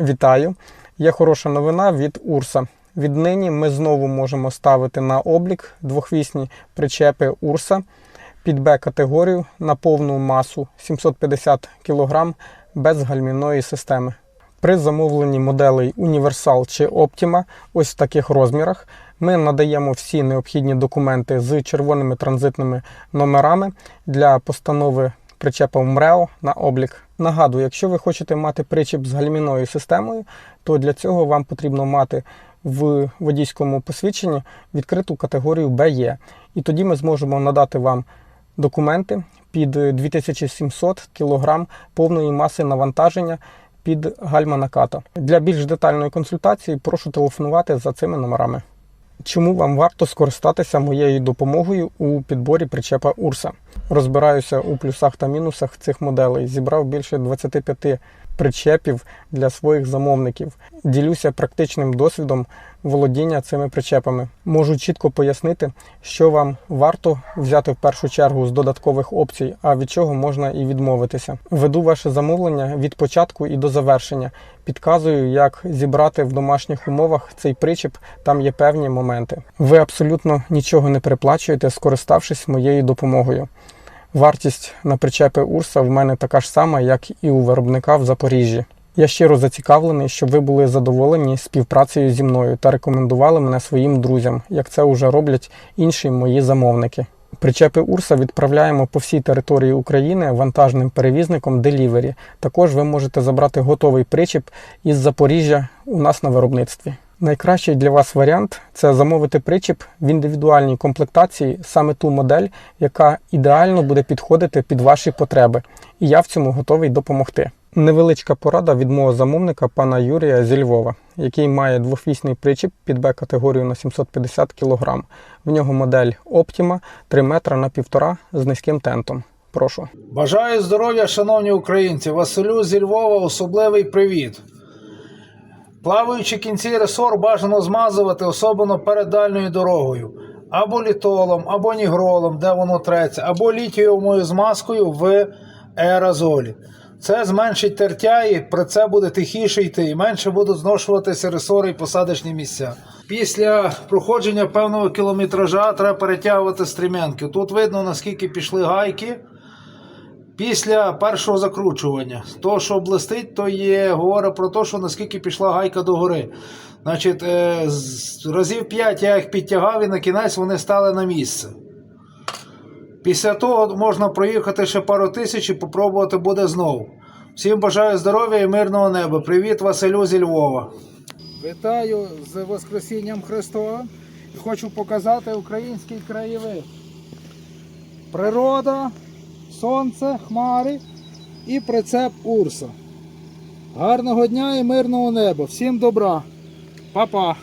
Вітаю! Є хороша новина від Урса. Віднині ми знову можемо ставити на облік двохвісні причепи Урса під Б-категорію на повну масу 750 кг без гальмівної системи. При замовленні моделей Універсал чи Optima ось в таких розмірах ми надаємо всі необхідні документи з червоними транзитними номерами для постанови причепа МРЕО на облік. Нагадую, якщо ви хочете мати причеп з гальмівною системою, то для цього вам потрібно мати в водійському посвідченні відкриту категорію БЕ. І тоді ми зможемо надати вам документи під 2700 кг повної маси навантаження під гальма наката. Для більш детальної консультації прошу телефонувати за цими номерами. Чому вам варто скористатися моєю допомогою у підборі причепа Урса? Розбираюся у плюсах та мінусах цих моделей. Зібрав більше 25 причепів для своїх замовників. Ділюся практичним досвідом володіння цими причепами. Можу чітко пояснити, що вам варто взяти в першу чергу з додаткових опцій, а від чого можна і відмовитися. Веду ваше замовлення від початку і до завершення. Підказую, як зібрати в домашніх умовах цей причеп. Там є певні моменти. Ви абсолютно нічого не переплачуєте, скориставшись моєю допомогою. Вартість на причепи Урса в мене така ж сама, як і у виробника в Запоріжжі. Я щиро зацікавлений, щоб ви були задоволені співпрацею зі мною та рекомендували мене своїм друзям, як це вже роблять інші мої замовники. Причепи Урса відправляємо по всій території України вантажним перевізником Delivery. Також ви можете забрати готовий причеп із Запоріжжя у нас на виробництві. Найкращий для вас варіант це замовити причіп в індивідуальній комплектації, саме ту модель, яка ідеально буде підходити під ваші потреби. І я в цьому готовий допомогти. Невеличка порада від мого замовника пана Юрія зі Львова, який має двохвісний причіп під Б-категорію на 750 кг. В нього модель Optima 3 метра на 1,5 з низьким тентом. Прошу. Бажаю здоров'я, шановні українці. Василю зі Львова особливий привіт. Плаваючі кінці ресор бажано змазувати, особливо перед дальньою дорогою. Або літолом, або нігролом, де воно треться, або літієвою змазкою в аерозолі. Це зменшить тертя і про це буде тихіше йти, і менше будуть зношуватися ресори і посадочні місця. Після проходження певного кілометража треба перетягувати стрімянки. Тут видно, наскільки пішли гайки. Після першого закручування, то, що блистить, то є говорить про те, що наскільки пішла гайка догори. Значить, е, разів 5 я їх підтягав і на кінець вони стали на місце. Після того можна проїхати ще пару тисяч і попробувати буде знову. Всім бажаю здоров'я і мирного неба. Привіт, Василю зі Львова. Вітаю з Воскресінням Христова і хочу показати український краєвид. Природа, сонце, хмари і прицеп Урса. Гарного дня і мирного неба. Всім добра. Па-па.